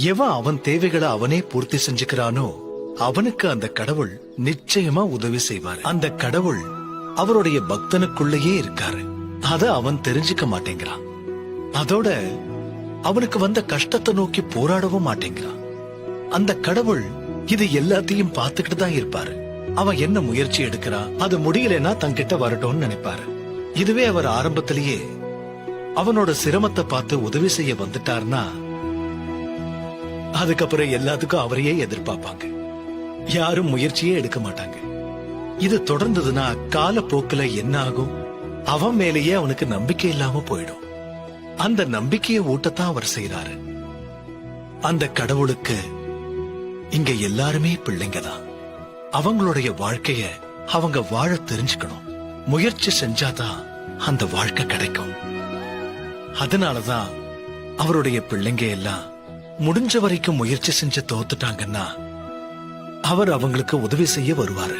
எவன் அவன் தேவைகளை அவனே பூர்த்தி செஞ்சுக்கிறானோ அவனுக்கு அந்த கடவுள் நிச்சயமா உதவி செய்வார். அந்த கடவுள் அவருடைய பக்தனுக்குள்ளேயே இருக்காரு. அத அவன் தெரிஞ்சுக்க மாட்டேங்கிறான். அதோட அவனுக்கு வந்த கஷ்டத்தை நோக்கி போராடவும் மாட்டேங்கிறான். அந்த கடவுள் இது எல்லாத்தையும் பார்த்துக்கிட்டு தான் இருப்பாரு. அவன் என்ன முயற்சி எடுக்கிறான் அது முடியலன்னா தங்கிட்ட வரட்டும்னு நினைப்பாரு. இதுவே அவர் ஆரம்பத்திலேயே அவனோட சிரமத்தை பார்த்து உதவி செய்ய வந்துட்டார்னா அதுக்கப்புறம் எல்லாத்துக்கும் அவரையே எதிர்பார்ப்பாங்க. யாரும் முயற்சியே எடுக்க மாட்டாங்க. இது தொடர்ந்ததுன்னா காலப்போக்குல என்ன ஆகும் அவன் மேலேயே அவனுக்கு நம்பிக்கை இல்லாம போயிடும். அந்த நம்பிக்கையை ஊட்டத்தான் அவர் செய்யறாரு அந்த கடவுளுக்கு இங்க எல்லாருமே பிள்ளைங்க தான். அவங்களுடைய வாழ்க்கைய அவங்க வாழ தெரிஞ்சுக்கணும். முயற்சி செஞ்சாதான் அந்த வாழ்க்கை கிடைக்கும். அதனாலதான் அவருடைய பிள்ளைங்க எல்லாம் முடிஞ்ச வரைக்கும் முயற்சி செஞ்சு தோத்துட்டாங்கன்னா அவர் அவங்களுக்கு உதவி செய்ய வருவாரு.